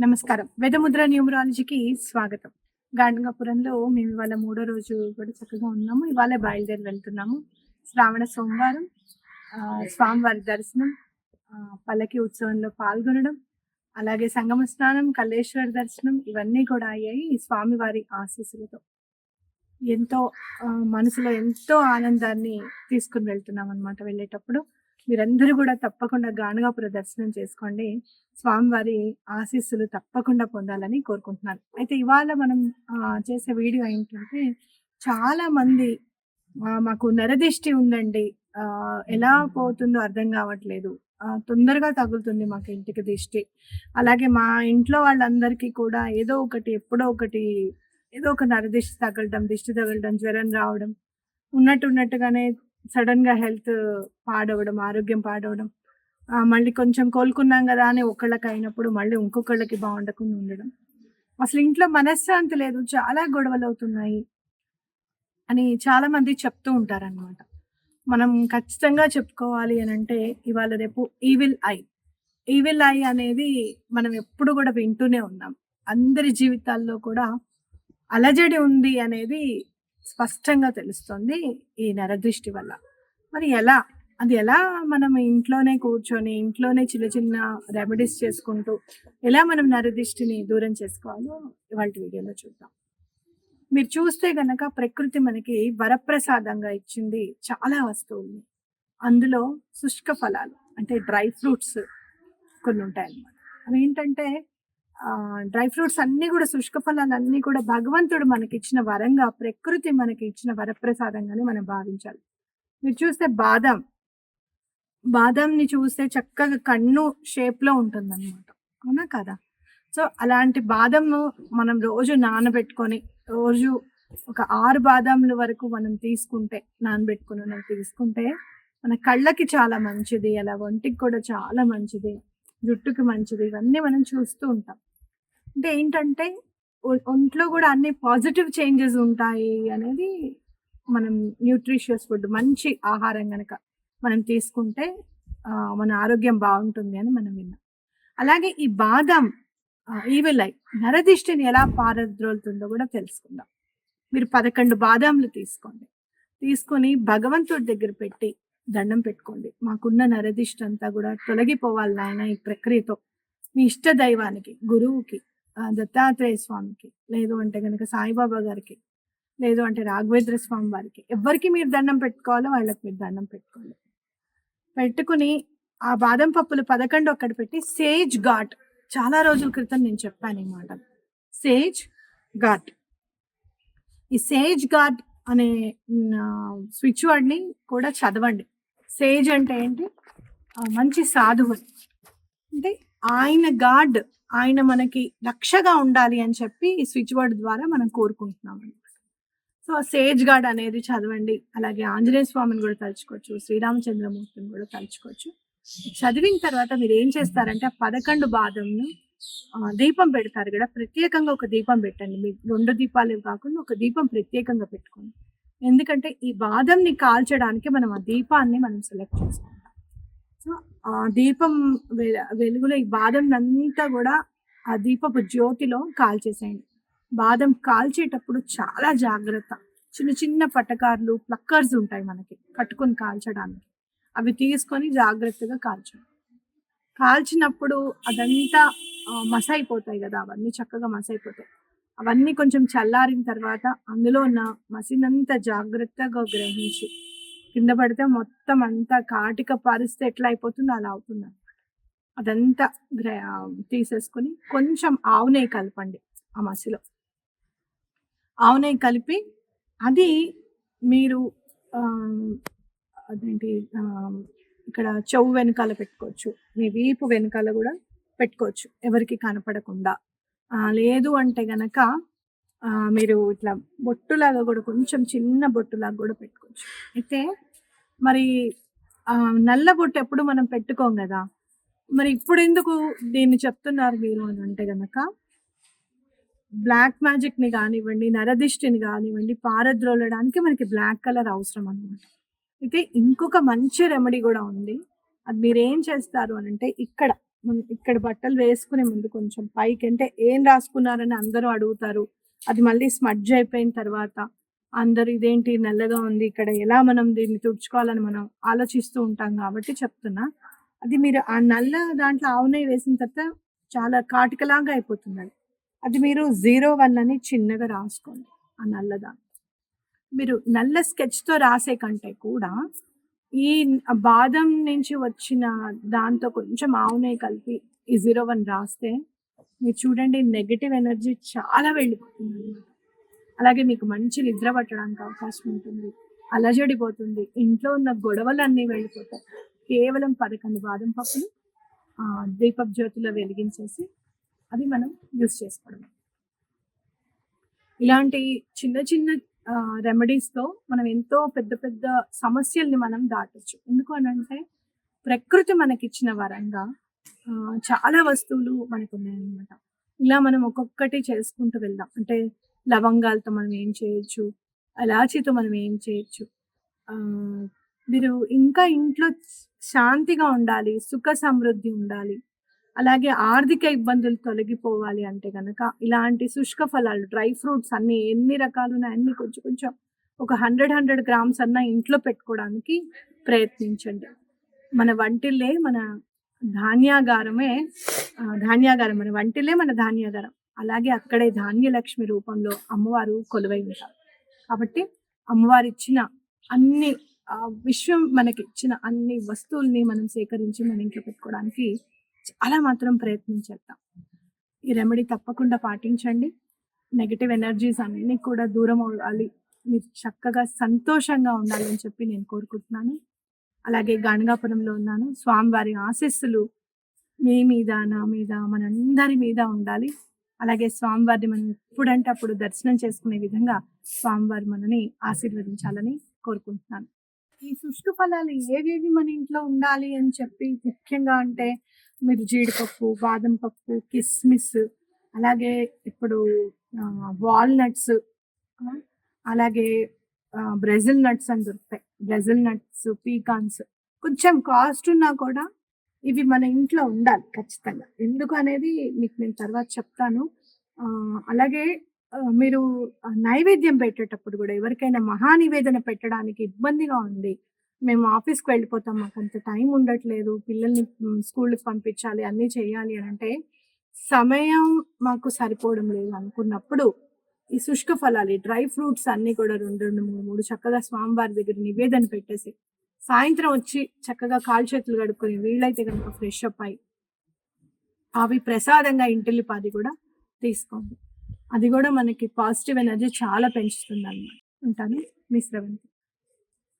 నమస్కారం. వేదముద్ర న్యూమరాలజీకి స్వాగతం. గాండంగాపురంలో మేము ఇవాళ మూడో రోజు కూడా చక్కగా ఉన్నాము. ఇవాళ బయలుదేరి వెళ్తున్నాము. శ్రావణ సోమవారం స్వామివారి దర్శనం పల్లకి ఉత్సవంలో పాల్గొనడం అలాగే సంగమ స్నానం కల్లేశ్వర దర్శనం ఇవన్నీ కూడా అయ్యాయి స్వామివారి ఆశీస్సులతో. ఎంతో మనసులో ఎంతో ఆనందాన్ని తీసుకుని వెళ్తున్నాం అనమాట వెళ్ళేటప్పుడు. మీరందరూ కూడా తప్పకుండా గానగాపుర దర్శనం చేసుకోండి. స్వామివారి ఆశీస్సులు తప్పకుండా పొందాలని కోరుకుంటున్నాను. అయితే ఇవాళ మనం చేసే వీడియో ఏంటంటే చాలా మంది మాకు నరదిష్టి ఉందండి. ఎలా పోతుందో అర్థం కావట్లేదు. తొందరగా తగులుతుంది మాకు ఇంటికి దిష్టి. అలాగే మా ఇంట్లో వాళ్ళందరికీ కూడా ఏదో ఒకటి ఎప్పుడో ఒకటి ఏదో ఒక నరదిష్టి తగలడం దిష్టి తగలడం జ్వరం రావడం ఉన్నట్టు ఉన్నట్టుగానే సడన్గా హెల్త్ పాడవడం ఆరోగ్యం పాడవడం మళ్ళీ కొంచెం కోలుకున్నాం కదా అని ఒకళ్ళకి అయినప్పుడు మళ్ళీ ఇంకొకళ్ళకి బాగుండకుండా ఉండడం. అసలు ఇంట్లో మనశ్శాంతి లేదు చాలా గొడవలు అవుతున్నాయి అని చాలా మంది చెప్తూ ఉంటారనమాట మనం ఖచ్చితంగా చెప్పుకోవాలి అని అంటే ఇవాళ రేపు ఈవిల్ ఐ ఈవిల్ ఐ అనేది మనం ఎప్పుడు కూడా వింటూనే ఉన్నాం. అందరి జీవితాల్లో కూడా అలజడి ఉంది అనేది స్పష్టంగా తెలుస్తుంది ఈ నరదృష్టి వల్ల. మరి ఎలా? అది ఎలా మనం ఇంట్లోనే కూర్చొని ఇంట్లోనే చిన్న చిన్న రెమెడీస్ చేసుకుంటూ ఎలా మనం నరదృష్టిని దూరం చేసుకోవాలో ఇవాళ వీడియోలో చూద్దాం. మీరు చూస్తే గనక ప్రకృతి మనకి వరప్రసాదంగా ఇచ్చింది చాలా వస్తువుల్ని. అందులో శుష్క ఫలాలు అంటే డ్రై ఫ్రూట్స్ కొన్ని ఉంటాయి అన్నమాట అవి ఏంటంటే డ్రై ఫ్రూట్స్ అన్ని కూడా శుష్క ఫలాలు అన్ని కూడా భగవంతుడు మనకి ఇచ్చిన వరంగా ప్రకృతి మనకి ఇచ్చిన వరప్రసాదంగానే మనం భావించాలి. మీరు చూస్తే బాదం. బాదంని చూస్తే చక్కగా కన్ను షేప్లో ఉంటుంది అనమాట అవునా కదా? సో అలాంటి బాదంను మనం రోజు నానబెట్టుకొని రోజు ఒక ఆరు బాదాంల వరకు మనం తీసుకుంటే నానబెట్టుకుని మనం తీసుకుంటే మన కళ్ళకి చాలా మంచిది అలా ఒంటికి కూడా చాలా మంచిది జుట్టుకి మంచిది ఇవన్నీ మనం చూస్తూ ఉంటాం. అంటే ఏంటంటే ఒంట్లో కూడా అన్ని పాజిటివ్ చేంజెస్ ఉంటాయి అనేది మనం న్యూట్రిషియస్ ఫుడ్ మంచి ఆహారం కనుక మనం తీసుకుంటే మన ఆరోగ్యం బాగుంటుంది అని మనం విన్నాం. అలాగే ఈ బాదం ఈవెలై నరదిష్టిని ఎలా పారద్రోలుతుందో కూడా తెలుసుకుందాం. మీరు పదకొండు బాదాంలు తీసుకోండి. తీసుకొని భగవంతుడి దగ్గర పెట్టి దండం పెట్టుకోండి. మాకున్న నరదిష్టి అంతా కూడా తొలగిపోవాలి నాయన ఈ ప్రక్రియతో. మీ ఇష్ట దైవానికి గురువుకి దత్తాత్రేయ స్వామికి లేదు అంటే కనుక సాయిబాబా గారికి లేదు అంటే రాఘవేంద్ర స్వామి వారికి. ఎవరికి మీరు దండం పెట్టుకోవాలో వాళ్ళకి మీరు దండం పెట్టుకోవాలి పెట్టుకుని ఆ బాదం పప్పులు పదకొండు ఒక్కటి పెట్టి సేజ్ ఘాట్. చాలా రోజుల క్రితం నేను చెప్పాను ఈ మాట సేజ్ ఘాట్. ఈ సేజ్ ఘాట్ అనే స్విచ్ వర్డ్ని కూడా చదవండి. సేజ్ అంటే ఏంటి? మంచి సాధువు. అంటే ఆయన గాడ్ ఆయన మనకి రక్షగా ఉండాలి అని చెప్పి ఈ స్విచ్ బోర్డ్ ద్వారా మనం కోరుకుంటున్నాం అనమాట సో సేజ్ గాడ్ అనేది చదవండి అలాగే ఆంజనేయ స్వామిని కూడా తలుచుకోవచ్చు శ్రీరామచంద్రమూర్తిని కూడా తలుచుకోవచ్చు. చదివిన తర్వాత మీరు ఏం చేస్తారంటే ఆ పదకొండు బాదంను దీపం పెడతారు కదా ప్రత్యేకంగా ఒక దీపం పెట్టండి. మీ రెండు దీపాలు కాకుండా ఒక దీపం ప్రత్యేకంగా పెట్టుకోండి. ఎందుకంటే ఈ బాదంని కాల్చడానికి మనం ఆ దీపాన్ని మనం సెలెక్ట్ చేస్తాం దీపం వె- వెలుగులో ఈ బాదం అంతా కూడా ఆ దీపపు జ్యోతిలో కాల్చేసేయండి. బాదం కాల్చేటప్పుడు చాలా జాగ్రత్త. చిన్న చిన్న పటకార్లు ప్లక్కర్స్ ఉంటాయి మనకి కట్టుకొని కాల్చడానికి. అవి తీసుకొని జాగ్రత్తగా కాల్చండి. కాల్చినప్పుడు అదంతా మసైపోతాయి కదా అవన్నీ చక్కగా మసైపోతాయి. అవన్నీ కొంచెం చల్లారిన తర్వాత అందులో ఉన్న మసినంత జాగ్రత్తగా గ్రహించి కింద పడితే మొత్తం అంతా కాటిక పరిస్థితి ఎట్లా అయిపోతుందో అలా అవుతుంది అదంతా తీసేసుకుని తీసేసుకొని కొంచెం ఆవు నెయ్యి కలపండి ఆ మసిలో. ఆవు నెయ్యి కలిపి అది మీరు అదేంటి ఇక్కడ చెవు వెనకాల పెట్టుకోవచ్చు. మీ వీపు వెనకాల కూడా పెట్టుకోవచ్చు. ఎవరికి కనపడకుండా. లేదు అంటే గనక మీరు ఇట్లా బొట్టులాగా కూడా కొంచెం చిన్న బొట్టులాగా కూడా పెట్టుకోవచ్చు. అయితే మరి నల్ల బొట్టు ఎప్పుడు మనం పెట్టుకోం కదా? మరి ఇప్పుడు ఎందుకు దీన్ని చెప్తున్నారు మీరు అని అంటే గనక బ్లాక్ మ్యాజిక్ని కానివ్వండి నరదిష్టిని కానివ్వండి పారద్రోలడానికి మనకి బ్లాక్ కలర్ అవసరం అనమాట అయితే ఇంకొక మంచి రెమెడీ కూడా ఉంది. అది మీరు ఏం చేస్తారు అని అంటే ఇక్కడ ఇక్కడ బట్టలు వేసుకునే ముందు కొంచెం పైకి అంటే ఏం రాసుకున్నారని అందరూ అడుగుతారు. అది మళ్ళీ స్మడ్జ్ అయిపోయిన తర్వాత అందరూ ఇదేంటి నల్లగా ఉంది ఇక్కడ ఎలా మనం దీన్ని తుడుచుకోవాలని మనం ఆలోచిస్తూ ఉంటాం కాబట్టి చెప్తున్నా. అది మీరు ఆ నల్ల దాంట్లో ఆవు నెయ్యి వేసిన తర్వాత చాలా కాటికలాగా అయిపోతుంది అది అది మీరు జీరో వన్ అని చిన్నగా రాసుకోండి ఆ నల్లదా మీరు నల్ల స్కెచ్తో రాసే కంటే కూడా ఈ బాదం నుంచి వచ్చిన దాంతో కొంచెం ఆవు నెయ్యి కలిపి ఈ జీరో వన్ రాస్తే మీరు చూడండి నెగిటివ్ ఎనర్జీ చాలా వెళ్ళిపోతుంది అనమాట అలాగే మీకు మంచి నిద్ర పట్టడానికి అవకాశం ఉంటుంది అలజడిపోతుంది ఇంట్లో ఉన్న గొడవలు అన్నీ వెళ్ళిపోతాయి. కేవలం పదకొండు బాదం పప్పులు దీపక్ జ్యోతిలో వెలిగించేసి అది మనం యూస్ చేసుకోవడం ఇలాంటి చిన్న చిన్న రెమెడీస్తో మనం ఎంతో పెద్ద పెద్ద సమస్యల్ని మనం దాటచ్చు. ఎందుకు అని అంటే ప్రకృతి మనకిచ్చిన వరంగా చాలా వస్తువులు మనకు ఉన్నాయన్నమాట ఇలా మనం ఒక్కొక్కటి చేసుకుంటూ వెళ్దాం. అంటే లవంగాలతో మనం ఏం చేయొచ్చు? అలాచీతో మనం ఏం చేయొచ్చు? ఆ, మీరు ఇంకా ఇంట్లో శాంతిగా ఉండాలి సుఖ సమృద్ధి ఉండాలి అలాగే ఆర్థిక ఇబ్బందులు తొలగిపోవాలి అంటే కనుక ఇలాంటి శుష్క ఫలాలు డ్రై ఫ్రూట్స్ అన్ని ఎన్ని రకాలు ఉన్నాయి అన్ని కొంచెం కొంచెం ఒక హండ్రెడ్ హండ్రెడ్ గ్రామ్స్ అన్న ఇంట్లో పెట్టుకోవడానికి ప్రయత్నించండి. మన వంటిల్లే మన ధాన్యాగారమే ధాన్యాగారం మన వంటిలే మన ధాన్యాగారం. అలాగే అక్కడే ధాన్యలక్ష్మి రూపంలో అమ్మవారు కొలువై ఉంటారు. కాబట్టి అమ్మవారు ఇచ్చిన అన్ని విశ్వం మనకి ఇచ్చిన అన్ని వస్తువుల్ని మనం సేకరించి మన ఇంట్లో పెట్టుకోవడానికి చాలా మాత్రం ప్రయత్నం చేద్దాం. ఈ రెమెడీ తప్పకుండా పాటించండి. నెగటివ్ ఎనర్జీస్ అన్నీ కూడా దూరం అవ్వాలి. మీరు చక్కగా సంతోషంగా ఉండాలని చెప్పి నేను కోరుకుంటున్నాను. అలాగే గాణగాపురంలో ఉన్నాను. స్వామివారి ఆశీస్సులు మీ మీద నా మీద మనందరి మీద ఉండాలి. అలాగే స్వామివారిని మనం ఎప్పుడంటే అప్పుడు దర్శనం చేసుకునే విధంగా స్వామివారి మనని ఆశీర్వదించాలని కోరుకుంటున్నాను. ఈ శుష్క ఫలాలు ఏవేవి మన ఇంట్లో ఉండాలి అని చెప్పి ముఖ్యంగా అంటే మీరు జీడిపప్పు బాదం పప్పు కిస్మిస్ అలాగే ఇప్పుడు వాల్నట్స్ అలాగే బ్రెజిల్ నట్స్ అని దొరుకుతాయి. బ్రెజిల్ నట్స్ పీకాన్స్ కొంచెం కాస్ట్ ఉన్నా కూడా ఇవి మన ఇంట్లో ఉండాలి ఖచ్చితంగా. ఎందుకు అనేది మీకు నేను తర్వాత చెప్తాను. అలాగే మీరు నైవేద్యం పెట్టేటప్పుడు కూడా ఎవరికైనా మహా నివేదన పెట్టడానికి ఇబ్బందిగా ఉంది. మేము ఆఫీస్కి వెళ్ళిపోతాం మాకు అంత టైం ఉండట్లేదు పిల్లల్ని స్కూల్కి పంపించాలి అన్నీ చేయాలి అని అంటే సమయం మాకు సరిపోవడం లేదు అనుకున్నప్పుడు ఈ శుష్క ఫలాలు డ్రై ఫ్రూట్స్ అన్ని కూడా రెండు రెండు మూడు మూడు చక్కగా స్వామివారి దగ్గర నివేదన పెట్టేసి సాయంత్రం వచ్చి చక్కగా కాలు చేతులు కడుక్కొని వీళ్ళైతే కనుక ఫ్రెష్ అప్ అయి అవి ప్రసాదంగా ఇంటిల్లిపాది కూడా తీసుకోండి. అది కూడా మనకి పాజిటివ్ ఎనర్జీ చాలా పెంచుతుంది అన్నమాట ఉంటాను. మీ శ్రవంతి.